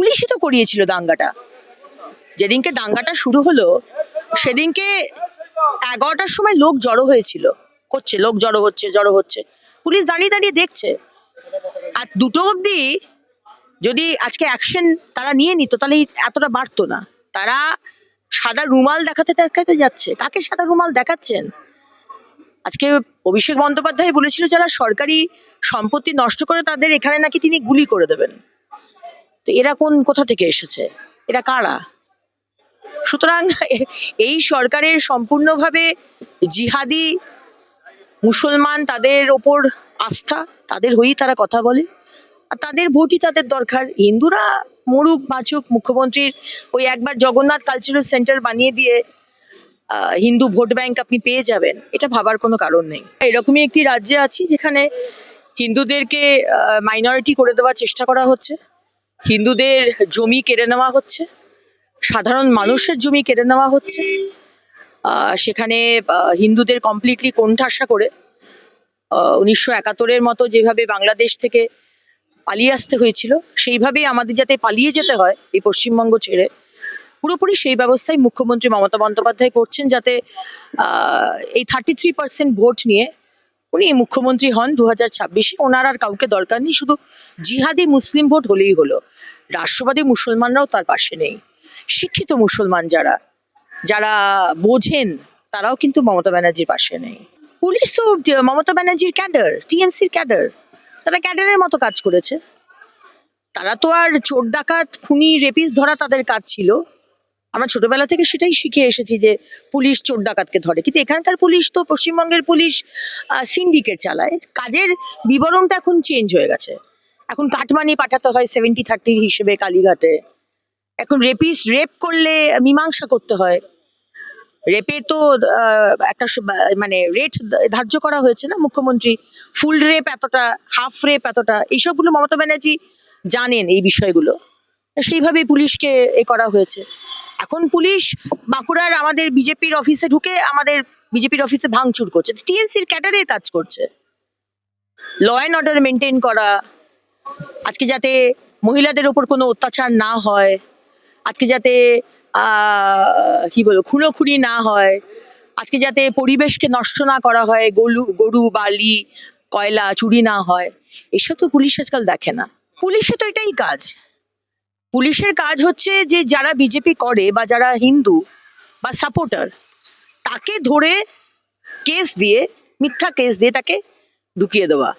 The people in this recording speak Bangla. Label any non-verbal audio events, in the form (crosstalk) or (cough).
পুলিশই তো করিয়েছিল দাঙ্গাটা। যেদিনকে দাঙ্গাটা শুরু হলো, সেদিনকে এগারোটার সময় লোক জড়ো হয়েছিল। করছে, লোক জড়ো হচ্ছে জড়ো হচ্ছে। পুলিশ দাঁড়িয়ে দাঁড়িয়ে দেখছে। আর দুটো অবধি যদি আজকে অ্যাকশন তারা নিয়ে নিত, তাহলে এতটা বাড়তো না। তারা সাদা রুমাল দেখাতে দেখাতে যাচ্ছে। কাকে সাদা রুমাল দেখাচ্ছেন? আজকে অভিষেক বন্দ্যোপাধ্যায় বলেছিল, যারা সরকারি সম্পত্তি নষ্ট করে তাদের এখানে নাকি তিনি গুলি করে দেবেন। তো এরা কোন কোথা থেকে এসেছে? এরা কারা? সুতরাং (laughs) এই সরকারের সম্পূর্ণভাবে জিহাদি মুসলমান তাদের ওপর আস্থা, তাদের হয়েই তারা কথা বলে। আর তাদের ভোটই তাদের দরকার। হিন্দুরা মরুক, বাঁচুক, মুখ্যমন্ত্রীর ওই একবার জগন্নাথ কালচারাল সেন্টার বানিয়ে দিয়ে হিন্দু ভোট ব্যাংক আপনি পেয়ে যাবেন। এটা ভাবার কোনো কারণ নেই। এরকমই একটি রাজ্যে আছি যেখানে হিন্দুদেরকে মাইনরিটি করে দেওয়ার চেষ্টা করা হচ্ছে। হিন্দুদের জমি কেড়ে নেওয়া হচ্ছে, সাধারণ মানুষের জমি কেড়ে নেওয়া হচ্ছে সেখানে হিন্দুদের কমপ্লিটলি কোণঠাসা করে উনিশশো একাত্তরের মতো যেভাবে বাংলাদেশ থেকে পালিয়ে আসতে হয়েছিল, সেইভাবেই আমাদের যাতে পালিয়ে যেতে হয় এই পশ্চিমবঙ্গ ছেড়ে, পুরোপুরি সেই ব্যবস্থাই মুখ্যমন্ত্রী মমতা বন্দ্যোপাধ্যায় করছেন যাতে এই থার্টি থ্রি পার্সেন্ট ভোট নিয়ে উনি মুখ্যমন্ত্রী হন দু হাজার ছাব্বিশে। ওনার আর কাউকে দরকার নেই, শুধু জিহাদি মুসলিম ভোট হলেই হলো। রাষ্ট্রবাদী মুসলমানরাও তার পাশে নেই। শিক্ষিত মুসলমান যারা যারা বোঝেন, তারাও কিন্তু মমতা ব্যানার্জির পাশে নেই। পুলিশ তো, মমতা ব্যানার্জির ক্যাডার, টিএমসির ক্যাডার, তারা ক্যাডারের মতো কাজ করেছে। তারা তো আর চোর ডাকাত, খুনি রেপিস ধরা তাদের কাজ ছিল। আমরা ছোটবেলা থেকে সেটাই শিখে এসেছি যে পুলিশ চোর ডাকাতকে ধরে। কিন্তু এখানকার পুলিশ তো পশ্চিমবঙ্গের পুলিশ সিন্ডিকেট চালায়। কাজের বিবরণটা এখন চেঞ্জ হয়ে গেছে। এখন কাটমানি পাঠাতে হয় সেভেন্টি থার্টির হিসেবে কালীঘাটে। এখন রেপিস রেপ করলে মীমাংসা করতে হয়। রেপের তো একটা মানে রেট ধার্য করা হয়েছে না মুখ্যমন্ত্রী? ফুল রেপ এতটা হাফ রেপ এতটা, এইসবগুলো মমতা ব্যানার্জি জানেন এই বিষয়গুলো। সেইভাবেই পুলিশকে এ করা হয়েছে। এখন পুলিশ বাঁকুড়ার আমাদের বিজেপির অফিসে ঢুকে আমাদের বিজেপির অফিসে ভাঙচুর করছে। টিএনসির ক্যাডারের কাজ করছে। ল অ্যান্ড অর্ডার মেনটেন করা, আজকে যাতে মহিলাদের ওপর কোনো অত্যাচার না হয়, আজকে যাতে কি বলব, খুনোখুনি না হয়, আজকে যাতে পরিবেশকে নষ্ট না করা হয় গরু গরু, বালি, কয়লা, চুরি না হয়, এসব তো পুলিশ আজকাল দেখে না। পুলিশে তো এটাই কাজ। পুলিশের কাজ হচ্ছে যে যারা বিজেপি করে বা যারা হিন্দু বা সাপোর্টার তাকে ধরে কেস দিয়ে, মিথ্যা কেস দিয়ে তাকে ঢুকিয়ে দেওয়া।